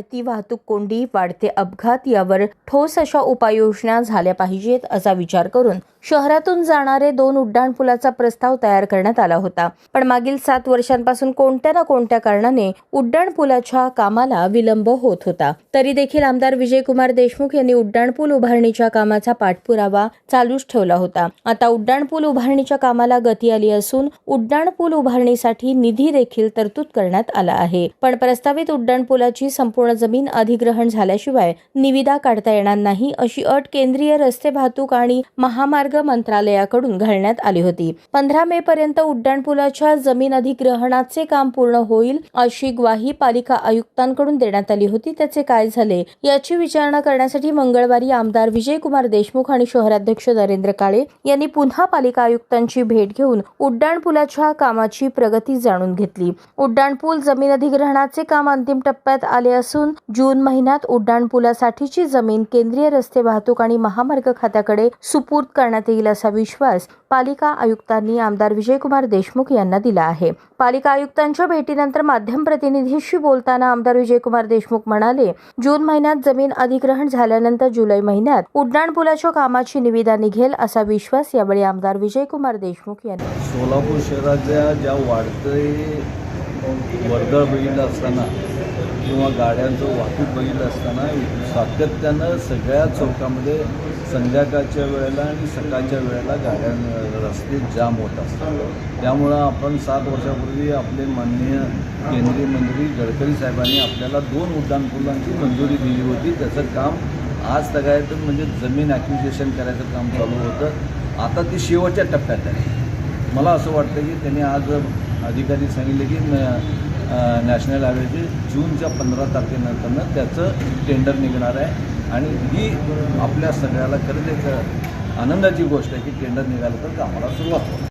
वाढती वाहतूक कोंडी वाढते अपघात यावर ठोस अशा उपाययोजना झाल्या पाहिजेत असा विचार करून शहरातून जाणारे दोन उड्डाणपुलाचा प्रस्ताव तयार करण्यात आला होता. पण मागील सात वर्षांपासून कोणत्या ना कोणत्या कारणाने उड्डाणपुलाच्या कामाला विलंब होत होता. तरी देखील आमदार विजयकुमार देशमुख यांनी उड्डाणपूल उभारणीच्या कामाचा पाठपुरावा चालूच ठेवला होता. आता उड्डाणपूल उभारणीच्या कामाला गती आली असून उड्डाणपूल उभारणीसाठी निधी देखील तरतूद करण्यात आला आहे. पण प्रस्तावित उड्डाणपुलाची संपूर्ण जमीन अधिग्रहण झाल्याशिवाय निविदा काढता येणार नाही अशी अट केंद्रीय रस्ते वाहतूक आणि महामार्ग मंत्रालयाकडून घालण्यात आली होती. पंधरा मे पर्यंत उड्डाणपुलाच्या जमीन अधिग्रहणाचे काम पूर्ण होईल अशी ग्वाही पालिका आयुक्तांकडून देण्यात आली होती. त्याचे काय झाले याची विचारणा करण्यासाठी मंगळवारी आमदार विजयकुमार देशमुख आणि शहराध्यक्ष नरेंद्र काळे यांनी पुन्हा पालिका आयुक्तांची भेट घेऊन उड्डाणपुलाच्या कामाची प्रगती जाणून घेतली. उड्डाणपूल जमीन अधिग्रहणाचे काम अंतिम टप्प्यात आले असून जून महिन्यात उड्डाणपुलासाठीची जमीन केंद्रीय रस्ते वाहतूक आणि महामार्ग खात्याकडे सुपूर्द करण्यात येईल असा विश्वास पालिका आयुक्तांनी आमदार विजयकुमार देशमुख यांना दिला आहे. पालिका आयुक्तांच्या भेटीनंतर माध्यम प्रतिनिधीशी बोलताना आमदार विजयकुमार देशमुख म्हणाले जून महिन्यात जमीन अधिग्रहण झाल्यानंतर जुलै महिन्यात उड्डाणपुलाच्या कामाची निविदा निघेल असा विश्वास यावेळी आमदार विजयकुमार देशमुख यांनी सोलापूर शहराच्या ज्या वाढते वर्दळ बघितलं असताना किंवा गाड्यांचं वाहतूक बघितलं असताना सातत्यानं सगळ्या चौकामध्ये संध्याकाळच्या वेळेला आणि सकाळच्या वेळेला गाड्या रस्ते जाम होत असतात. त्यामुळं आपण सात वर्षापूर्वी आपले माननीय केंद्रीय मंत्री गडकरी साहेबांनी आपल्याला दोन उड्डाणपुलांची मंजुरी दिली होती. त्याचं काम आज सगळ्यात म्हणजे जमीन ॲक्विजेशन करायचं काम चालू होतं. आता ती शेवटच्या टप्प्यात आहे. मला असं वाटतं की त्यांनी आज अधिकारी सांगितले की नॅशनल हायवेचे जूनच्या पंधरा तारखेनंतरनं त्याचं टेंडर निघणार आहे. आणि ही आपल्या सगळ्याला खरंच एक आनंदाची गोष्ट आहे की टेंडर निघालं तर कामाला सुरुवात होईल.